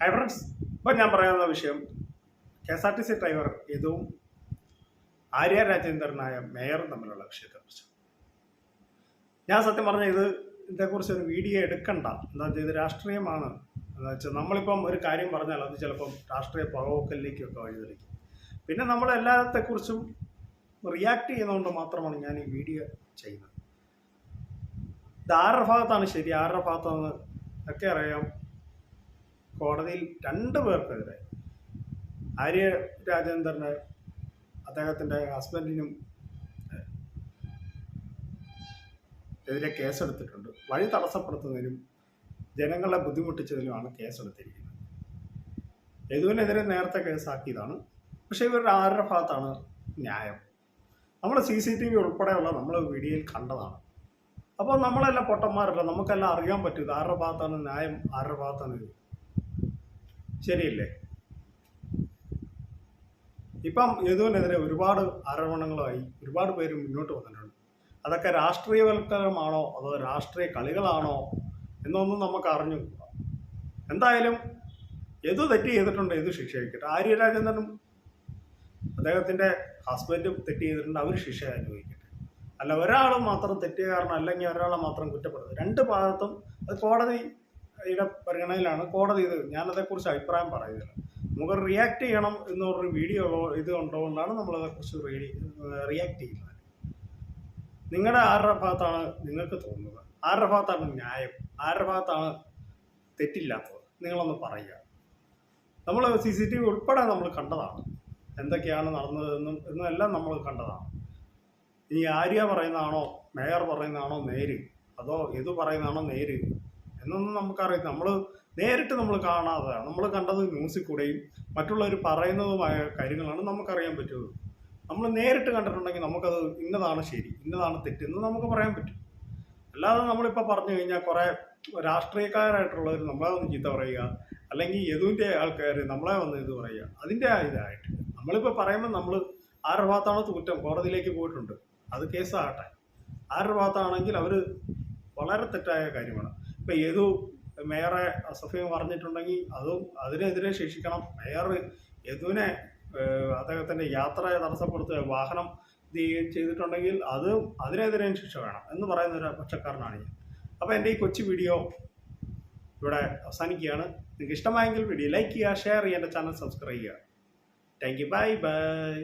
Friends ഇപ്പം ഞാൻ പറയുന്ന വിഷയം K S R T C driver യദുവും Arya രാജേന്ദ്രനായ മേയറും തമ്മിലുള്ള വിഷയത്തെക്കുറിച്ച് ഞാൻ സത്യം പറഞ്ഞ ഇത് ഇതേക്കുറിച്ച് ഒരു വീഡിയോ എടുക്കണ്ട. എന്താ വെച്ചാൽ ഇത് രാഷ്ട്രീയമാണ്. എന്താ വെച്ചാൽ നമ്മളിപ്പം ഒരു കാര്യം പറഞ്ഞാൽ അത് ചിലപ്പം രാഷ്ട്രീയ പുറകോക്കലിലേക്കൊക്കെ വഴിതെളിക്കും പിന്നെ നമ്മൾ എല്ലാത്തെക്കുറിച്ചും റിയാക്ട് ചെയ്യുന്നതുകൊണ്ട് മാത്രമാണ് ഞാൻ ഈ വീഡിയോ ചെയ്യുന്നത്. ഇത് ആരുടെ ഭാഗത്താണ് ശരി ആരുടെ ഭാഗത്താണ് ഒക്കെ അറിയാം. കോടതിയിൽ രണ്ട് പേർക്കെതിരെ. ആര്യ രാജേന്ദ്രന് അദ്ദേഹത്തിന്റെ ഹസ്ബൻഡിനും എതിരെ കേസെടുത്തിട്ടുണ്ട്. വഴി തടസ്സപ്പെടുത്തുന്നതിനും ജനങ്ങളെ ബുദ്ധിമുട്ടിച്ചതിനുമാണ് കേസെടുത്തിരിക്കുന്നത്. യദുവിനെതിരെ നേരത്തെ കേസാക്കിയതാണ്. പക്ഷേ ഇവരുടെ ആരുടെ ഭാഗത്താണ് ന്യായം? നമ്മൾ സി സി ടി വി ഉൾപ്പെടെയുള്ള നമ്മൾ വീഡിയോയിൽ കണ്ടതാണ്. അപ്പോൾ നമ്മളെല്ലാം പൊട്ടന്മാരല്ല. നമുക്കെല്ലാം അറിയാൻ പറ്റും ഇത് ആരുടെ ഭാഗത്താണ് ന്യായം ആരുടെ ഭാഗത്താണ് ശരിയല്ലേ? ഇപ്പം യദുവിനെതിരെ ഒരുപാട് ആരോപണങ്ങളായി ഒരുപാട് പേര് മുന്നോട്ട് വന്നിട്ടുണ്ട്. അതൊക്കെ രാഷ്ട്രീയവൽക്കരണമാണോ അതോ രാഷ്ട്രീയ കളികളാണോ എന്നൊന്നും നമുക്ക് അറിഞ്ഞു എന്തായാലും യദു തെറ്റ് ചെയ്തിട്ടുണ്ട് യദു ശിക്ഷ കഴിക്കട്ടെ ആര്യരാജേന്ദ്രനും അദ്ദേഹത്തിന്റെ ഹസ്ബൻഡും തെറ്റ് ചെയ്തിട്ടുണ്ട് അവർ ശിക്ഷ അനുഭവിക്കട്ടെ. അല്ല ഒരാൾ മാത്രം അല്ലെങ്കിൽ ഒരാളെ മാത്രം കുറ്റപ്പെടുന്നത് രണ്ട് ഭാഗത്തും അത് കോടതിയുടെ പരിഗണനയിലാണ് കോടതി ഇത് ഞാനതേക്കുറിച്ച് അഭിപ്രായം പറയുന്നില്ല നമുക്ക് റിയാക്ട് ചെയ്യണം എന്ന് പറഞ്ഞൊരു വീഡിയോ ഇത് ഉണ്ടതുകൊണ്ടാണ് നമ്മളതേക്കുറിച്ച് റിയാക്ട് ചെയ്യുന്നത്. നിങ്ങളുടെ ആരുടെ ഭാഗത്താണ് നിങ്ങൾക്ക് തോന്നുന്നത്? ആരുടെ ഭാഗത്താണ് ന്യായം? ആരുടെ ഭാഗത്താണ് തെറ്റില്ലാത്തത്? നിങ്ങളൊന്ന് പറയുക. നമ്മൾ സി സി ടി വി ഉൾപ്പെടെ നമ്മൾ കണ്ടതാണ്. എന്തൊക്കെയാണ് നടന്നതെന്നും എന്നും എല്ലാം നമ്മൾ കണ്ടതാണ്. ഇനി ആര്യ പറയുന്നതാണോ മേയർ പറയുന്നതാണോ നേര്? അതോ ഇത് പറയുന്നതാണോ നേര്? എന്നൊന്നും നമുക്കറിയാം നമ്മൾ നേരിട്ട് നമ്മൾ കാണാതെ നമ്മൾ കണ്ടത് ന്യൂസിൽ കൂടെയും മറ്റുള്ളവർ പറയുന്നതുമായ കാര്യങ്ങളാണ് നമുക്കറിയാൻ പറ്റുന്നത്. നമ്മൾ നേരിട്ട് കണ്ടിട്ടുണ്ടെങ്കിൽ നമുക്കത് ഇന്നതാണ് ശരി ഇന്നതാണ് തെറ്റ് എന്ന് നമുക്ക് പറയാൻ പറ്റും. അല്ലാതെ നമ്മളിപ്പോൾ പറഞ്ഞു കഴിഞ്ഞാൽ കുറേ രാഷ്ട്രീയക്കാരായിട്ടുള്ളവർ നമ്മളെ വന്ന് ചീത്ത പറയുക അല്ലെങ്കിൽ യദുവിന്റെ ആൾക്കാർ നമ്മളെ വന്ന് ഇത് പറയുക അതിന്റെ ഇതായിട്ട്. നമ്മളിപ്പോൾ പറയുമ്പോൾ നമ്മൾ ആരുടെ ഭാഗത്താണോ കുറ്റം? കോടതിയിലേക്ക് പോയിട്ടുണ്ട്. അത് കേസാകട്ടെ. ആരുടെ ഭാഗത്താണെങ്കിൽ അവർ വളരെ തെറ്റായ കാര്യമാണ്. ഇപ്പം ഏതു മേയറെ അസഫയും പറഞ്ഞിട്ടുണ്ടെങ്കിൽ അതും അതിനെതിരെ ശിക്ഷിക്കണം. മേയർ യദുവിനെ അദ്ദേഹത്തിന്റെ യാത്ര തടസ്സപ്പെടുത്തുക വാഹനം ചെയ്തിട്ടുണ്ടെങ്കിൽ അത് അതിനെതിരെയും ശിക്ഷ വേണം എന്ന് പറയുന്ന ഒരു പക്ഷക്കാരനാണ് ഞാൻ. അപ്പോൾ എന്റെ ഈ കൊച്ചു വീഡിയോ ഇവിടെ അവസാനിക്കുകയാണ്. നിങ്ങൾക്ക് ഇഷ്ടമായെങ്കിൽ വീഡിയോ ലൈക്ക് ചെയ്യുക ഷെയർ ചെയ്യുക എന്റെ ചാനൽ സബ്സ്ക്രൈബ് ചെയ്യുക. Thank you. Bye bye.